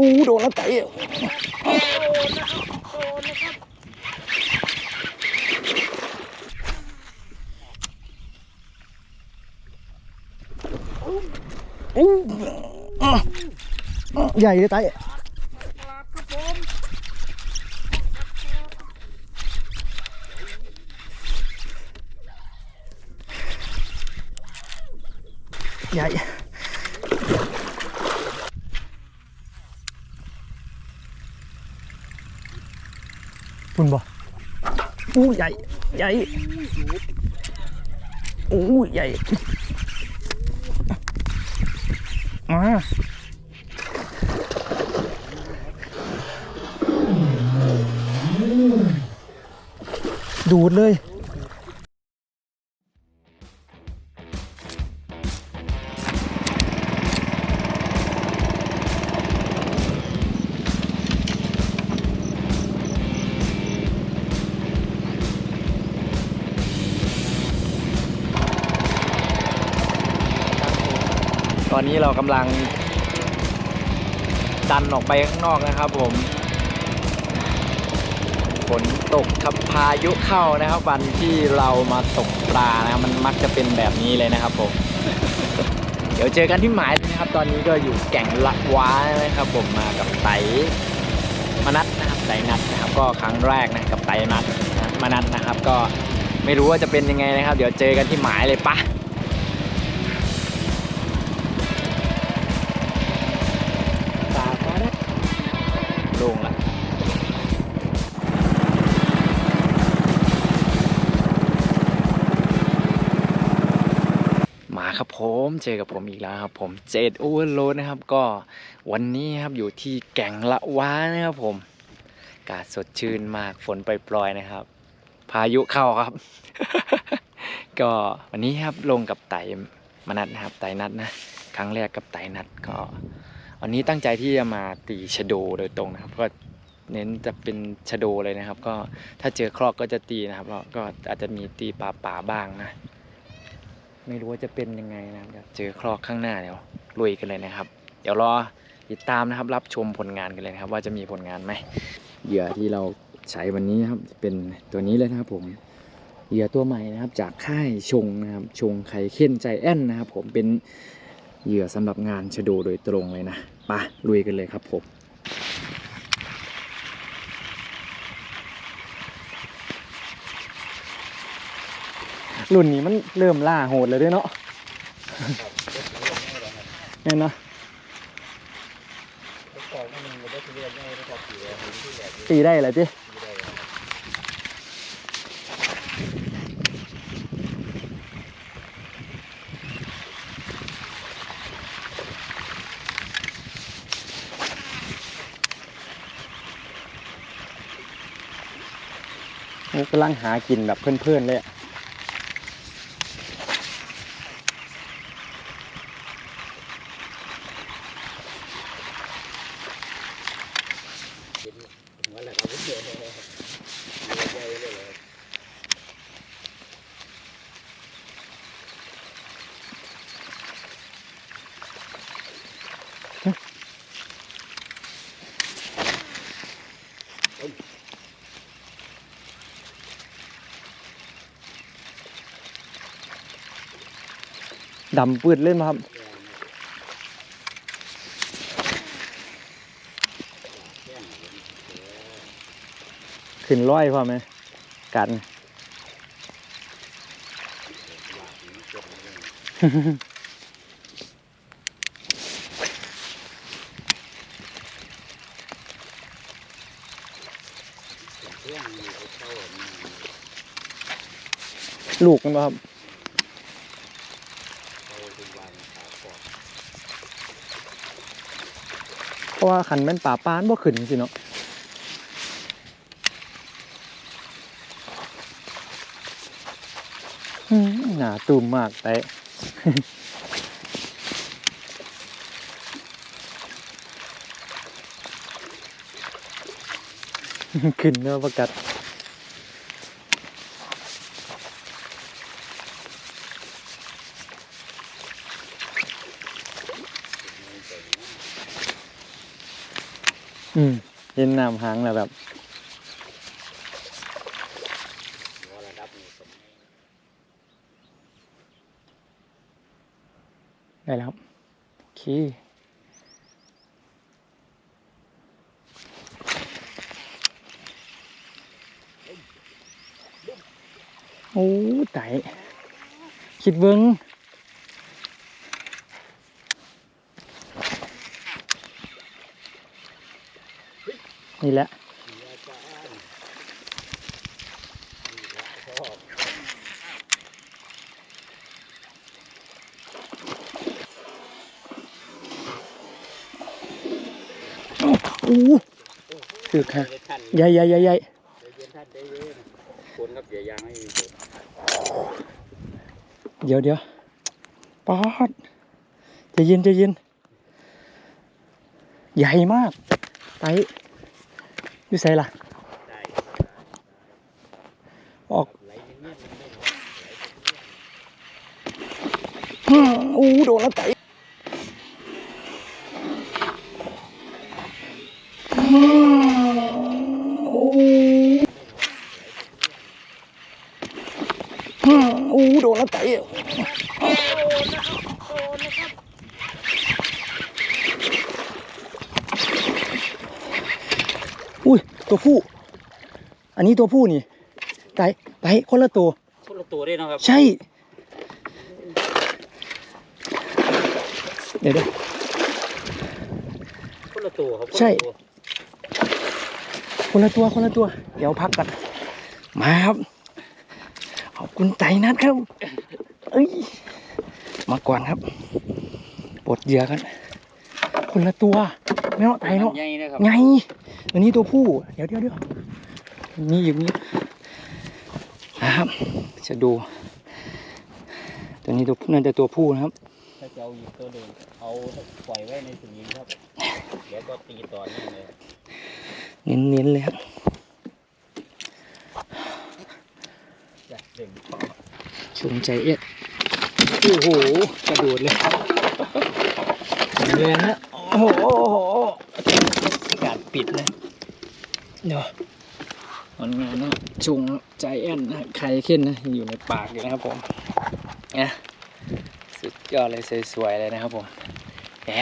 อู้โดนแล้วไตอู้อะอะใหญ่เลยไตใหญ่ คุณบ่อู้ใหญ่ ใหญ่ อู้ใหญ่มาดูดเลย อนนี้เรากำลัง ดันออกไปข้างนอกนะครับผมฝนตกครับพายุเข้านะครับ วันที่เรามาตกปลานะครับมันมักจะเป็นแบบนี้เลยนะครับผม เดี๋ยวเจอกันที่หมายนะครับ ตอนนี้ก็อยู่แก่งละว้านะครับ ผมมากับไตมนัดนะครับไตนัดนะครับ ก็ครั้งแรกนะกับไตนัดนะมนัดนะครับ ก็ไม่รู้ว่าจะเป็นยังไงนะครับ เดี๋ยวเจอกันที่หมายเลยปะ ผมเจอกับผมอีกแล้วครับ ผมเจดโอเวอร์โลดนะครับ ก็วันนี้ครับอยู่ที่แก่งละว้านะครับผมอากาศสดชื่นมากฝนปล่อยๆนะครับ พายุเข้าครับ ก็วันนี้ครับลงกับไต่มนัดนะครับไต่นัดนะ ครั้งแรกกับไต่นัดก็ วันนี้ตั้งใจที่จะมาตีชโดโดยตรงนะครับก็เน้นจะเป็นชโดเลยนะครับ ก็ถ้าเจอครอกก็จะตีนะครับก็อาจจะมีตีป่าป่าบ้างนะ ไม่รู้ว่าจะเป็นยังไงนะครับเดี๋ยวเจอครอกข้างหน้าเดี๋ยวลุยกันเลยนะครับ เดี๋ยวรอติดตามนะครับ รับชมผลงานกันเลยนะครับ ว่าจะมีผลงานไหมเหยื่อที่เราใช้วันนี้นะครับเป็นตัวนี้เลยนะครับผมเหยื่อตัวใหม่นะครับ จากค่ายชงนะครับ ชงไข่เข้นใจแอนนะครับ ผมเป็นเหยื่อสำหรับงานชะโดโดยตรงเลยนะไปะลุยกันเลยครับผม รุ่นนี้มันเริ่มล่าโหดเลยด้วยเนาะเห็นเนาะตีได้เหรอจีกำลังหากินแบบเพื่อนๆเลยอะ ดำปืดเล่นมาครับ ขึ้นร้อยพอไหมกันลูกมันครับ เพ ราะว่าขันแม่นป่าป้านบ่ขึ้นสิเนาะหนาตุ่มมากแต่ขึ้นเนื้อประกัดด อืมเห็นน้ำหางแล้วแบบหัวระดับนี้ผมได้แล้วครับโอเคโอ้ไต่คิดเบิ้ง นี่แหละมีอาจารย์นี่แหละชอบโอ้คือค่ะใหญ่ใหญ่ใหญ่ใหญ่เย็นท่านได้เย็นคนครับอย่ายางให้ผมเดี๋ยวเดี๋ยวป๊อดจะเย็นจะเย็น ใหญ่มาก ไป อยู่ใส่ล่ะได้ออกไหลเงี้ยมันไม่ไหลอืมอู้โดนแล้วไตอืมอู้อืมอู้โดนแล้วไตอุ้ย ตัวผู้ อันนี้ตัวผู้นี่ไตไตคนละตัว คนละตัวได้เนาะครับ ใช่ เดี๋ยวเดี๋ยวคนละตัวครับใช่ คนละตัวคนละตัว เดี๋ยวพักกันมาครับ ขอบคุณไตนัดครับ เอ้ย มาก่อนครับ ปลดเหยื่อกัน คนละตัว ไม่เนาะไตตัวเนาะใหญ่นะครับไงตัวนี้ตัวผู้ เดี๋ยวเดี๋ยวเดี๋ยวมีอยู่นี้นะครับ จะดู ตัวนี้ตัวน่าจะตัวผู้นะครับถ้าจะเอาอีกตัวหนึ่งเอาปล่อยไว้ในถุงยิงครับเดี๋ยวก็ตีต่อนี่เลยเน้นๆเลยครับจะเด่งชมใจเอ็ดโอ้โห กระโดดเลยแรงนะโอ้โหโอ้โหการ ปิดนะเดี๋ยวมันงานนะชงใจแอนนะไข่เข้นนะอยู่ในปากอยู่นะครับผมนะสุดยอดเลยสวยๆเลยนะครับผมแหม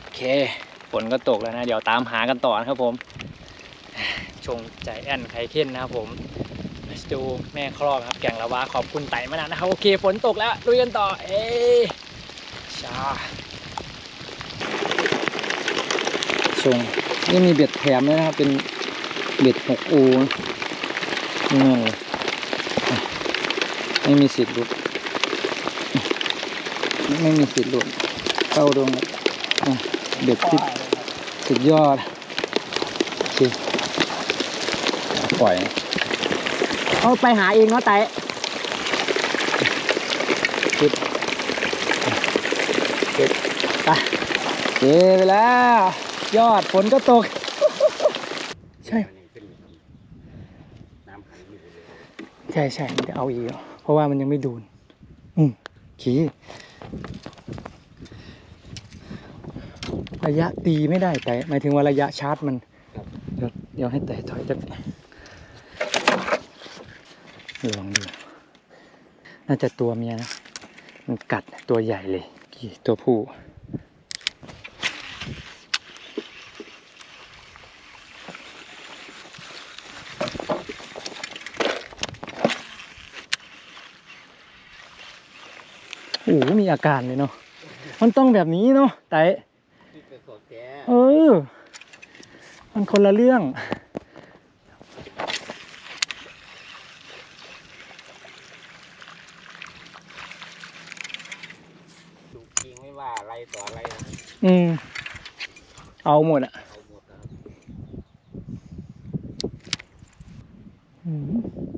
โอเคฝนก็ตกแล้วนะ เดี๋ยวตามหากันต่อนะครับผมชงใจแอนไข่เข้นนะครับผมมาดูแม่ครอบครับแก่งละวาขอบคุณไต่มานานนะครับ โอเคฝนตกแล้วลุยกันต่อ เอ้ชา ชงนี่มีเบ็ดแถมด้วยนะครับ เป็นเบ็ดหกอูนี่เลยอะไม่มีสิทธิ์หลุดไม่มีสิทธิ์หลุดเข้าตรงอะเบ็ดที่สุดยอดโอเคปล่อยเอาไปหาเองเนาะไตไปเย้ไปแล้ว ยอดฝนก็ตก ใช่อันนี้เป็นน้ำหันอยู่เลยใช่ใช่มันจะเอาอีกเหรอเพราะว่ามันยังไม่โดูน อืมขี่ระยะตีไม่ได้แต่หมายถึงว่าระยะชาร์จมันเดี๋ยวเดี๋ยวให้แต่ถอยจะลองดูน่าจะตัวเมียนะ มันกัดตัวใหญ่เลยกี่ตัวผู้ โอ้โหมีอาการเลยเนาะมันต้องแบบนี้เนาะแต่ที่เป็นของแกเออ มันคนละเรื่อง ถูกจริงไม่ว่าอะไรต่ออะไรนะอืม เอาหมดอะเอาหมดนะครับอืม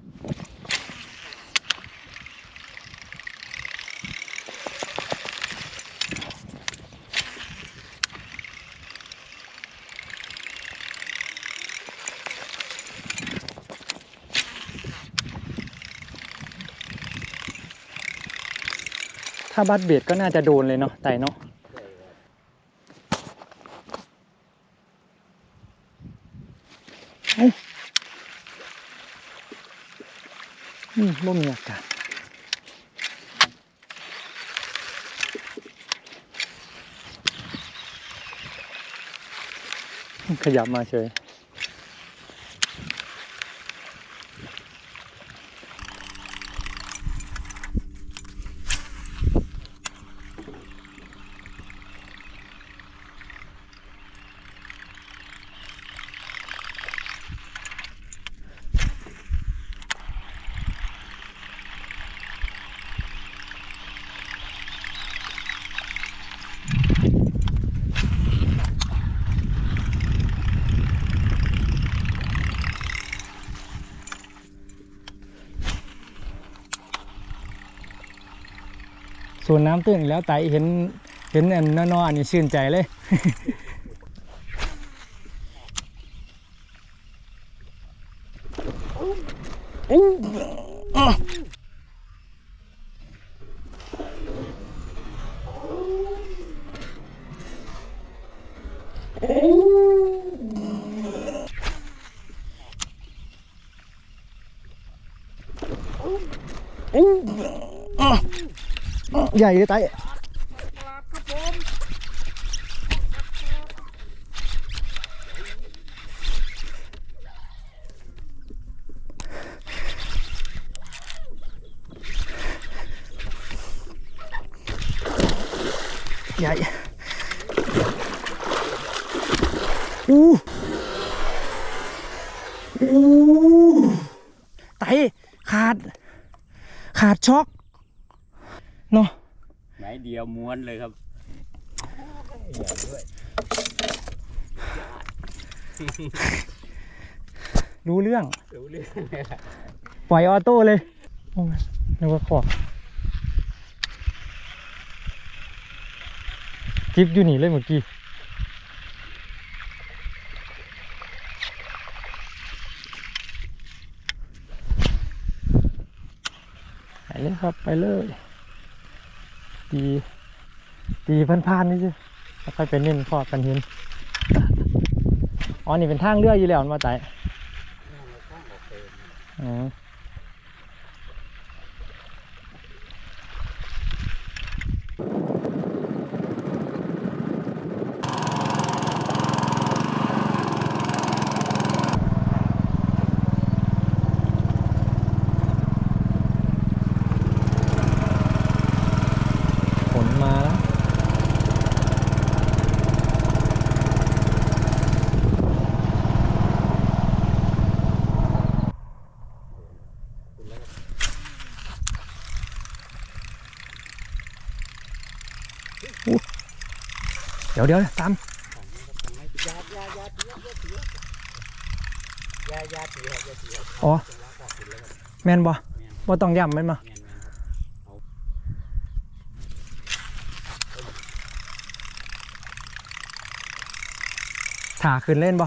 าบัตเบียดก็น่าจะโดนเลยเนาะไต่เนาะอืมบ่มีอากาศขยับมาเฉย ส่วนน้ำตื้นอีกแล้วไตเห็นเห็นอันนอๆอันนี้ชื่นใจเลย ใหญ่เลยไตใหญ่อู้อู้ไตขาด ขาดช็อกเนาะ ไหนเดี ยวม้วนเลยครับรู้เรื่อง รู้เรื่องเลยล่ะปล่อยออโต้เลยโอ้ยนึกว่าขอบจิ๊บอยู่นี่เลยเมื่อกี้ไปเลยครับ ไปเลย ตีตีพันๆนี่สิแล้วค่อยไปเน้นพอกันหินอ๋อนี่เป็นทางเลืออยู่แล้วมันมาไต่อ๋อ เดี๋ยวเดี๋ยวตามอ๋อแมนบ่บ่ต้องย่ำแม่นบ่แม่นแม่นครับถ่าขึ้นเล่นบ่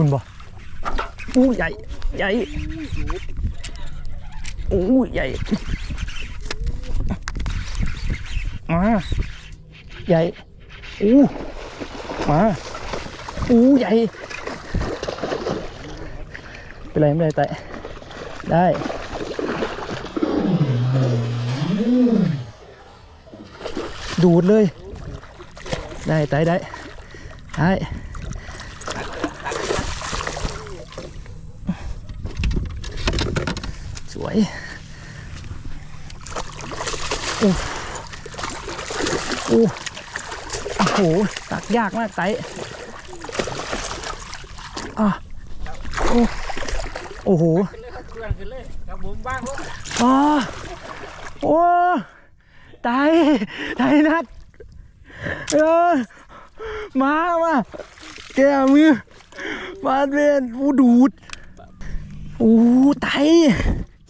คุณบ่อู้ใหญ่ใหญ่อู้ใหญ่มาใหญ่อู้มาอู้ใหญ่เป็นไรไม่เป็นไรแต่ได้ดูดเลย ได้ไต่ได้ได้ วยโอ้โอ้โอ้โหตักยากมากไตอะโอ้โอ้โหอนขึ้นเลยครับผมบ้างรถอ่าโอ้ไตไตนัดเออมามาแกมือมาเป็นอูดูดอู้ไต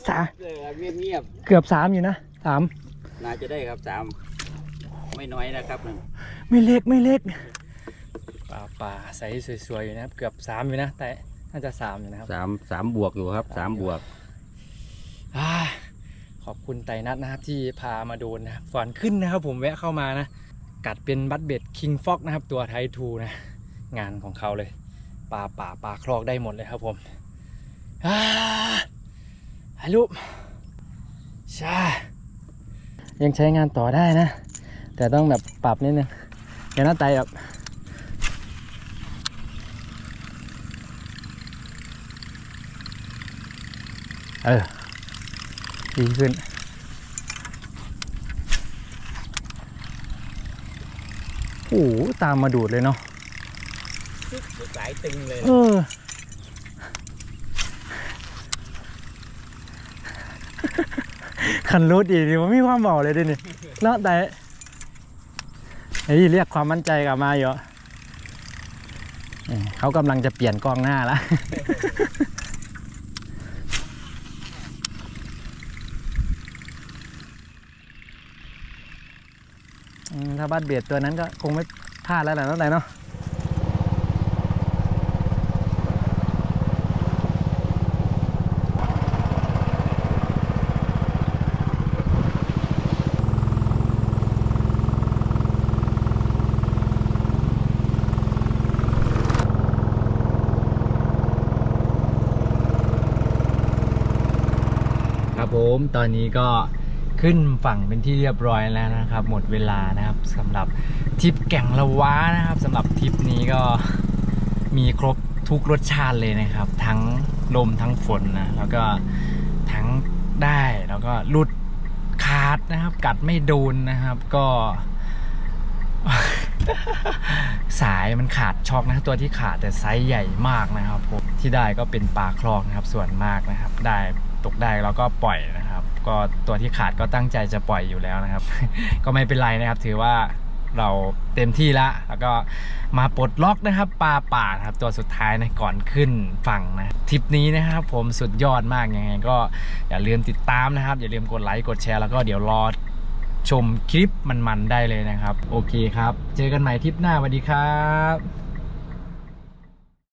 สาเออเงียบเงียบเกือบสามอยู่นะสามๆน่าจะได้ครับสามไม่น้อยนะครับนั่นไม่เล็กไม่เล็กป่าป่าใสสวยๆอยู่นะครับ เกือบสามอยู่นะ แต่น่าจะสามอยู่นะครับสามสามบวกอยู่ครับสามบวกอ่าขอบคุณไตรนัทนะครับที่พามาโดนนะครับก่อนขึ้นนะครับ ผมแวะเข้ามานะ กัดเป็นบัตเบ็ดคิงฟ็อกนะครับ ตัวไททูนะ งานของเขาเลยปลาป่าปลาคลอกได้หมดเลยครับผม อ่าฮัลโหลใช่ยังใช้งานต่อได้นะ แต่ต้องแบบปรับนิดนึงเดี๋ยวหน้าไตแบบเออ ดีขึ้น โอ้โหตามมาดูดเลยเนาะสายตึงเลย เออ คันรูดอีกดิมันมีความเบาเลยดินี่เนาะแต่เฮ้เรียกความมั่นใจกลับมาอยู่เขากำลังจะเปลี่ยนกล้องหน้าแล้วถ้าบัดเบียดตัวนั้นก็คงไม่พลาดแล้วแหละเนาะไหนเนาะ ตอนนี้ก็ขึ้นฝั่งเป็นที่เรียบร้อยแล้วนะครับ หมดเวลานะครับสำหรับทริปแก่งละว้านะครับสำหรับทริปนี้ก็มีครบทุกรสชาติเลยนะครับ ทั้งลมทั้งฝนนะแล้วก็ทั้งได้แล้วก็หลุดขาดนะครับ กัดไม่โดนนะครับก็ สายมันขาดช็อกนะตัวที่ขาดแต่ไซส์ใหญ่มากนะครับผมที่ได้ก็เป็นปลาคลองนะครับส่วนมากนะครับ ได้ ตกได้แล้วก็ปล่อยนะครับ ก็ตัวที่ขาดก็ตั้งใจจะปล่อยอยู่แล้วนะครับ ก็ไม่เป็นไรนะครับ ถือว่าเราเต็มที่ละแล้วก็มาปลดล็อกนะครับปลาป่าครับตัวสุดท้ายนะก่อนขึ้นฝั่งนะทริปนี้นะครับผมสุดยอดมากยังไง ก็อย่าลืมติดตามนะครับ อย่าลืมกดไลค์กดแชร์แล้วก็เดี๋ยวรอชมคลิปมันๆได้เลยนะครับ โอเคครับ เจอกันใหม่ทริปหน้าสวัสดีครับ